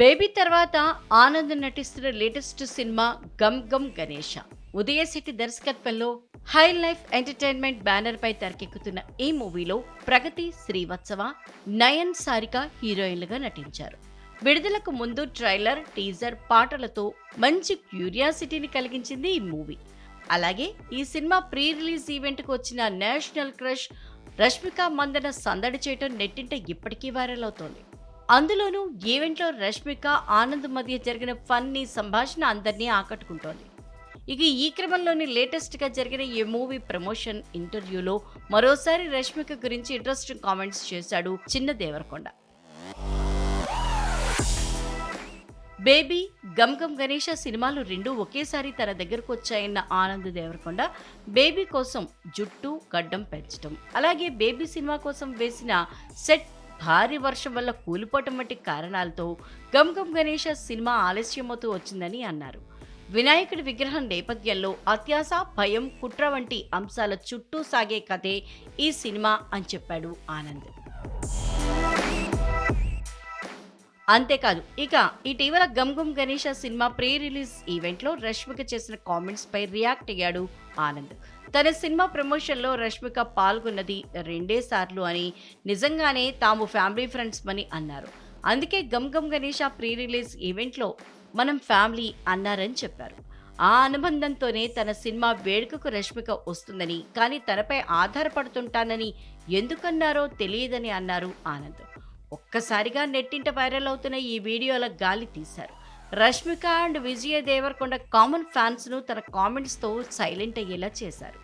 Baby తర్వాత ఆనంద్ నటిస్తున్న latest cinema Gam Gam Ganesha. Udayshetty దర్శకత్వంలో హై లైఫ్ ఎంటర్టైన్మెంట్ బ్యానర్ పై తెరకెక్కుతున్న ఈ మూవీలో ప్రగతి శ్రీవత్సవ నయన్ సారిక హీరోయిన్లుగా నటించారు. విడుదలకు ముందు ట్రైలర్ టీజర్ పాటలతో మంచి క్యూరియాసిటీని కలిగించింది ఈ మూవీ. అలాగే ఈ సినిమా ప్రీ రిలీజ్ ఈవెంట్కు వచ్చిన నేషనల్ క్రష్ రష్మిక మందన సందడి చేయటం నెట్టింట ఇప్పటికీ వైరల్ అవుతోంది. అందులోనూ ఈవెంట్లో రష్మిక ఆనంద్ మధ్య జరిగిన ఫన్నీ సంభాషణ అందరినీ ఆకట్టుకుంటోంది. ఇక ఈ క్రమంలోని లేటెస్ట్గా జరిగిన ఈ మూవీ ప్రమోషన్ ఇంటర్వ్యూలో మరోసారి రష్మిక గురించి ఇంట్రెస్టింగ్ కామెంట్స్ చేశాడు చిన్న దేవరకొండ. బేబీ గమ్ గమ్ గణేష సినిమాలు రెండు ఒకేసారి తన దగ్గరకు వచ్చాయన్న ఆనంద్ దేవరకొండ బేబీ కోసం జుట్టు గడ్డం పెంచడం అలాగే బేబీ సినిమా కోసం వేసిన సెట్ భారీ వర్షం వల్ల కూలిపోవటం వంటి కారణాలతో గమ్ గమ్ గణేష సినిమా ఆలస్యమవుతూ వచ్చిందని అన్నారు. వినాయకుడి విగ్రహం నేపథ్యంలో అత్యాస భయం కుట్ర వంటి అంశాల చుట్టూ సాగే కథే ఈ సినిమా అని చెప్పాడు ఆనంద్. అంతేకాదు ఇక ఇటీవల Gam Gam Ganesha cinema pre release ఈవెంట్లో రష్మిక చేసిన కామెంట్స్ పై రియాక్ట్ అయ్యాడు ఆనంద్. తన సినిమా ప్రమోషన్లో రష్మిక పాల్గొన్నది రెండే సార్లు అని నిజంగానే తాము ఫ్యామిలీ ఫ్రెండ్స్ అని అన్నారు. అందుకే గమ్ గమ్ గణేష ప్రీ రిలీజ్ ఈవెంట్లో మనం ఫ్యామిలీ అన్నారని చెప్పారు. ఆ అనుబంధంతోనే తన సినిమా వేడుకకు రష్మిక వస్తుందని కానీ తనపై ఆధారపడుతుంటానని ఎందుకన్నారో తెలియదని అన్నారు ఆనంద్. ఒక్కసారిగా నెట్టింట వైరల్ అవుతున్న ఈ వీడియోల గాలి తీశారు. రష్మిక అండ్ విజయ దేవరకొండ కామన్ ఫ్యాన్స్ను తన కామెంట్స్తో సైలెంట్ అయ్యేలా చేశారు.